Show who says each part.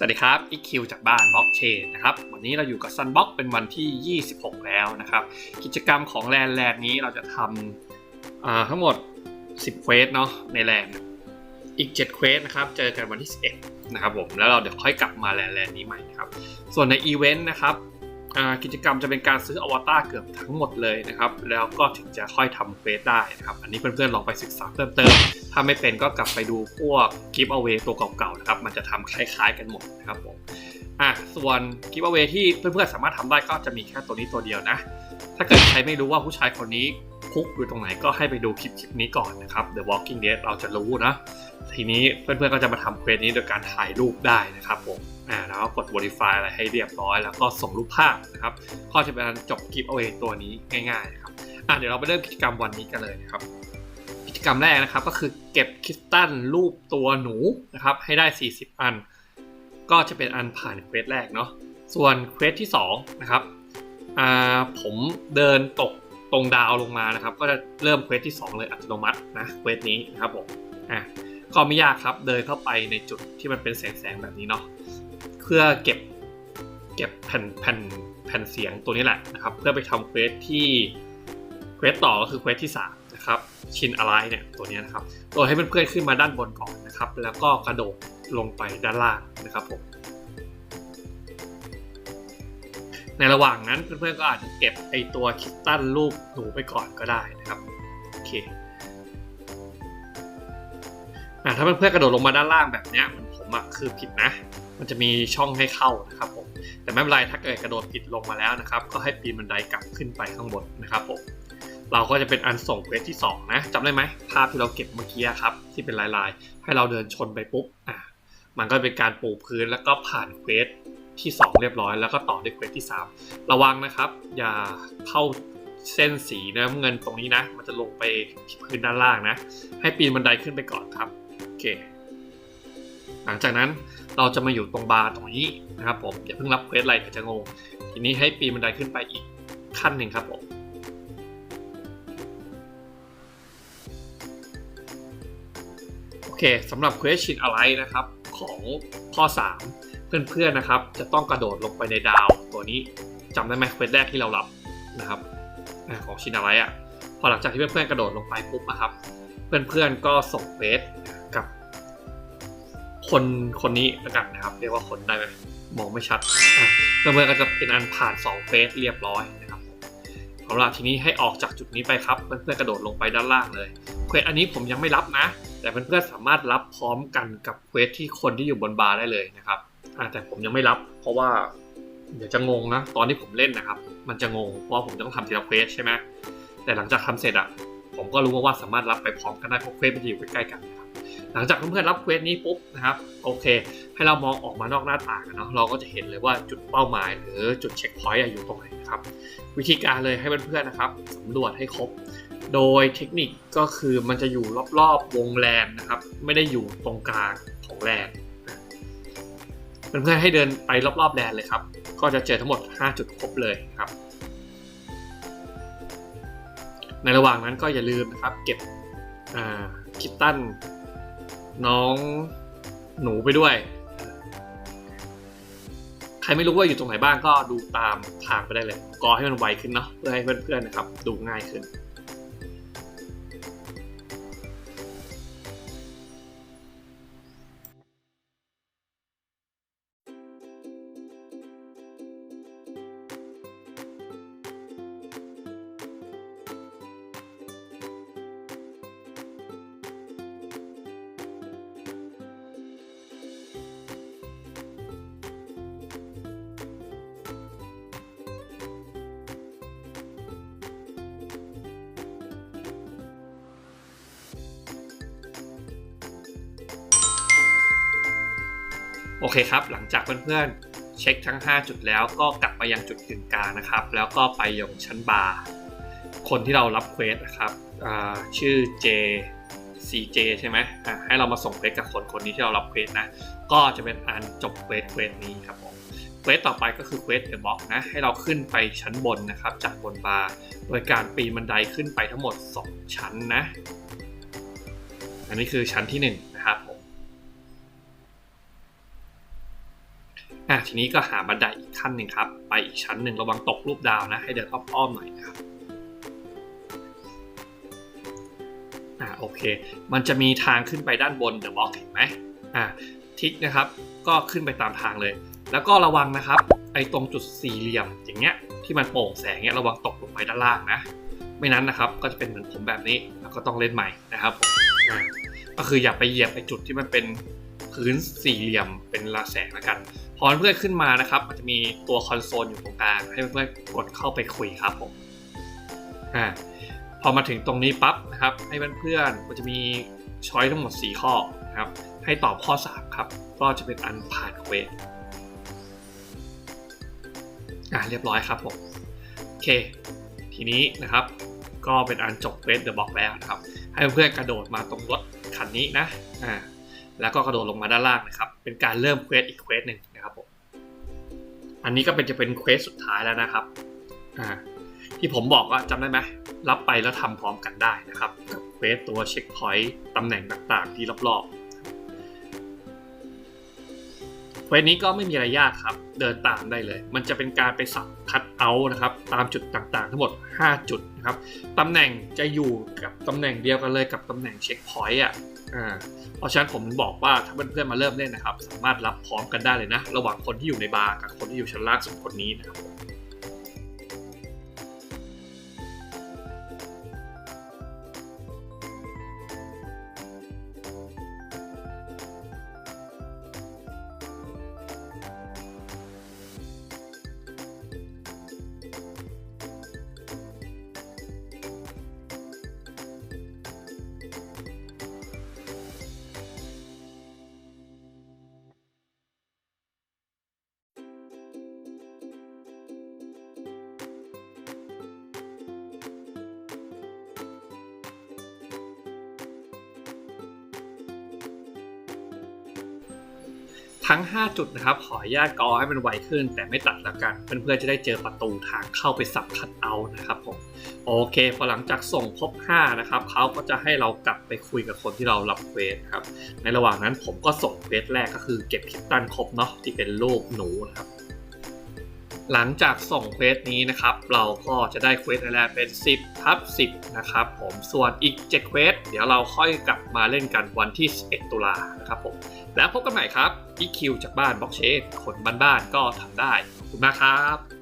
Speaker 1: สวัสดีครับอีคิวจากบ้านบล็อกเชนนะครับ วันนี้เราอยู่กับซันบล็อกเป็นวันที่ 26 แล้วนะครับ กิจกรรมของแลนแลนนี้เราจะทำทั้งหมด 10 เควสเนาะในแลนอีก 7 เควสนะครับ เจอกันวันที่ 11 นะครับผม แล้วเราเดี๋ยวค่อยกลับมาแลนแลนนี้ใหม่นะครับ ส่วนในอีเวนต์นะครับ กิจกรรมจะเป็นการซื้ออวตารเกือบทั้งหมดเลยนะครับ แล้วก็ถึงจะค่อยทำเควสได้นะครับ อันนี้เพื่อนๆลองไปศึกษาเพิ่มเติม ถ้าไม่เป็นก็กลับไปดูพวกกิฟต์เอา a y ตัวเก่าๆนะครับ มันจะทำคล้ายๆกันหมดนะครับผมอะส่วนกิฟต์เอา a y ที่เพื่อนๆสามารถทำได้ก็จะมีแค่ตัวนี้ตัวเดียวนะ ถ้าเกิดใครไม่รู้ว่าผู้ชายคนนี้คุกอยู่ตรงไหนก็ให้ไปดูคลิปคลิปนี้ก่อนนะครับ The Walking Dead เราจะรู้นะ ทีนี้เพื่อนๆก็จะมาทำเควสนี้โดยการถ่ายรูปได้นะครับผม่าแล้วก็กด modify อะไรให้เรียบร้อย แล้วก็ส่งรูปภาพนะครับก็จะเป็นการจบกิฟต์เอา a y ตัวนี้ง่ายๆนะครับอะเดี๋ยวเราไปเริ่มกิจกรรมวันนี้กันเลยนะครับ กิจกรรมแรกนะครับก็คือเก็บคริสตัลรูปตัวหนูนะครับให้ได้ 40 อัน ก็จะเป็นอันผ่านเควสแรกเนาะส่วนเควสที่2นะครับอ่าผมเดินตกตรงดาวลงมานะครับ ก็จะเริ่มเควสที่ 2 เลยอัตโนมัตินะเควสนี้นะครับผมอะก็ไม่ยากครับเดินเข้าไปในจุดที่มันเป็นแสงๆแบบนี้เนาะ พื่อเก็บเก็บแผ่นแผ่นแผ่นเสียงตัวนี้แหละนะครับ เพื่อไปทำเควสที่เควสต่อก็คือเควสที่3นะครับชินอะไรเนี่ยตัวนี้นะครับโดยให้เพื่อนๆขึ้นมาด้านบนก่อนนะครับ แล้วก็กระโดดลงไปด้านล่างนะครับผมในระหว่างนั้นเพื่อนๆก็อาจจะเก็บไอตัวคิตตันรูปหนูไปก่อนก็ได้นะครับโอเคอะถ้าเพื่อนๆกระโดดลงมาด้านล่างแบบนี้เหมือนผมอะคือผิดนะ มันจะมีช่องให้เข้านะครับผมแต่ไม่เป็นไรถ้าเกิดกระโดดผิดลงมาแล้วนะครับ ก็ให้ปีนบันไดกลับขึ้นไปข้างบนนะครับผมเราก็จะเป็นอันส่งเควสที่ 2 นะจำได้ไหมภาพที่เราเก็บเมื่อกี้ครับ ที่เป็นลายๆ ให้เราเดินชนไปปุ๊บอะมันก็เป็นการปูพื้นแล้วก็ผ่านเควสที่ 2 เรียบร้อย แล้วก็ต่อด้วยเควสที่ 3 ระวังนะครับ อย่าเข้าเส้นสีน้ำเงินตรงนี้นะ มันจะลงไปพื้นด้านล่างนะ ให้ปีนบันไดขึ้นไปก่อนครับโอเค หลังจากนั้นเราจะมาอยู่ตรงบาร์ตรงนี้นะครับผมอย่าเพิ่งรับเควสอะไรเดี๋ยวจะงง ทีนี้ให้ปีนบันไดขึ้นไปอีกขั้นหนึ่งครับผมโอเคสำหรับ question อะไรนะครับของข้อ 3 เพื่อนๆนะครับ จะต้องกระโดดลงไปในดาวตัวนี้จำได้ไหมเควสแรกที่เรารับนะครับของชินอะไรอะ่ะพอหลังจากที่เพื่อนๆกระโดดลงไปปุ๊บนะครับ เพื่อนๆก็ส่งเควสกับ คนคนนี้ล้วกันนะครับ เรียกว่าคนได้ไหมมองไม่ชัดอะเพื่อนก็จะเป็นอันผ่าน2เควสเรียบร้อยนะครับเอาล่ะทีนี้ให้ออกจากจุดนี้ไปครับ เพื่อนๆกระโดดลงไปด้านล่างเลยเควสอันนี้ผมยังไม่รับนะ แต่เพื่อนๆสามารถรับพร้อมกันกับเควสที่คนที่อยู่บนบาร์ได้เลยนะครับแต่ผมยังไม่รับ เพราะว่าเดี๋ยวจะงงนะ ตอนที่ผมเล่นนะครับ มันจะงงเพราะผมต้องทำทีละเควสใช่ไหมแต่หลังจากทำเสร็จอะผมก็รู้ว่าสามารถรับไปพร้อมกันได้เพราะเควสมันจะอยู่ใกล้ๆกันนะครับ หลังจากเพื่อนๆรับเควสนี้ปุ๊บนะครับโอเค ให้เรามองออกมานอกหน้าต่างเนาะเราก็จะเห็นเลยว่าจุดเป้าหมายหรือจุดเช็คพอยต์อยู่ตรงไหนนะครับวิธีการเลยให้เพื่อนๆนะครับสำรวจให้ครบ โดยเทคนิคก็คือมันจะอยู่รอบๆวงแลนนะครับไม่ได้อยู่ตรงกลางของแลนเพื่อนๆให้เดินไปรอบๆแลนเลยครับก็จะเจอทั้งหมด 5 จุดครบเลยครับในระหว่างนั้นก็อย่าลืมนะครับเก็บคิตตัน น้องหนูไปด้วย ใครไม่รู้ว่าอยู่ตรงไหนบ้างก็ดูตามทางไปได้เลยกอให้มันไวขึ้นเนาะเพื่อให้เพื่อนๆนะครับ ดูง่ายขึ้น โอเคครับ หลังจากเพื่อนๆ เช็คทั้ง 5 จุดแล้วก็กลับมายังจุดกึ่งกลางนะครับ แล้วก็ไปยังชั้นบาร์คนที่เรารับเควสนะครับชื่อ J CJ ใช่ไหมให้เรามาส่งเควสกับคนคนนี้ที่เรารับเควสนะ ก็จะเป็นอันจบเควสเควสนี้ครับผมเควสต่อไปก็คือเควสเดอะบ็อกนะ ให้เราขึ้นไปชั้นบนนะครับ จากบนบาร์โดยการปีนบันไดขึ้นไปทั้งหมด 2 ชั้นนะ อันนี้คือชั้นที่1นะครับ อะทีนี้ก็หาบันไดอีกขั้นหนึ่งครับ ไปอีกชั้นหนึ่งระวังตกรูปดาวนะ ให้เดินอ้อมๆหน่อยนะครับอ่าโอเค มันจะมีทางขึ้นไปด้านบนเดอะบล็อกเห็นไหมอ่าทิกนะครับ ก็ขึ้นไปตามทางเลย แล้วก็ระวังนะครับ ไอ้ตรงจุดสี่เหลี่ยมอย่างเงี้ยที่มันโปร่งแสงเงี้ยระวังตกลงไปด้านล่างนะ ไม่นั้นนะครับก็จะเป็นเหมือนผมแบบนี้แล้วก็ต้องเล่นใหม่นะครับอ่าก็คืออย่าไปเหยียบไอ้จุดที่มันเป็น พื้นสี่เหลี่ยมเป็นลาแสงแล้วกัน พอเพื่อนขึ้นมานะครับ มันจะมีตัวคอนโซลอยู่ตรงกลางให้เพื่อนๆกดเข้าไปคุยครับผมอ่าพอมาถึงตรงนี้ปั๊บนะครับ ให้เพื่อนๆมันจะมีช้อยทั้งหมด 4 ข้อนะครับ ให้ตอบข้อ 3 ครับ ก็จะเป็นอันผ่านเควสอ่าเรียบร้อยครับผมโอเค ทีนี้นะครับ ก็เป็นอันจบเควสเดอะบ็อกแล้วนะครับ ให้เพื่อนๆกระโดดมาตรงรถคันนี้นะอ่า แล้วก็กระโดดลงมาด้านล่างนะครับ เป็นการเริ่มเควสอีกเควสหนึ่งนะครับผม อันนี้ก็เป็นจะเป็นเควสสุดท้ายแล้วนะครับ อ่า ที่ผมบอกว่าจำได้ไหมรับไปแล้วทำพร้อมกันได้นะครับ กับเควสตัวเช็คพอยต์ตำแหน่งต่างๆที่รอบๆ เวนี้ก็ไม่มีอะไรยากครับ เดินตามได้เลย มันจะเป็นการไปสับคัดเอานะครับ ตามจุดต่างๆ ทั้งหมด 5 จุดนะครับตำแหน่งจะอยู่กับตำแหน่งเดียวกันเลยกับตำแหน่งเช็คพอยต์อะอ่าเพราะฉะนั้นผมบอกว่าถ้าเพื่อนๆมาเริ่มเล่นนะครับ สามารถรับพร้อมกันได้เลยนะ ระหว่างคนที่อยู่ในบาร์กับคนที่อยู่ชั้นล่างสุดคนนี้นะครับ ทั้ง 5 จุดนะครับ ขออนุญาตกอให้มันไวขึ้น แต่ไม่ตัดแล้วกัน เพื่อนๆ จะได้เจอประตูทางเข้าไปสับคัดเอานะครับผม โอเค พอหลังจากส่งครบ 5 นะครับ เขาก็จะให้เรากลับไปคุยกับคนที่เรารับเควสครับ ในระหว่างนั้นผมก็ส่งเควสแรกก็คือเก็บคิตตันครบเนาะที่เป็นรูปหนูนะครับ หลังจากส่งเควสนี้นะครับ เราก็จะได้เควสแรกเป็น 10ทับ10 นะครับผมส่วนอีก7เควสเดี๋ยวเราค่อยกลับมาเล่นกันวันที่ 11 ตุลานะครับผมแล้วพบกันใหม่ครับอีคิวจากบ้านบล็อกเชนคนบ้านๆก็ทำได้ขอบคุณมากครับ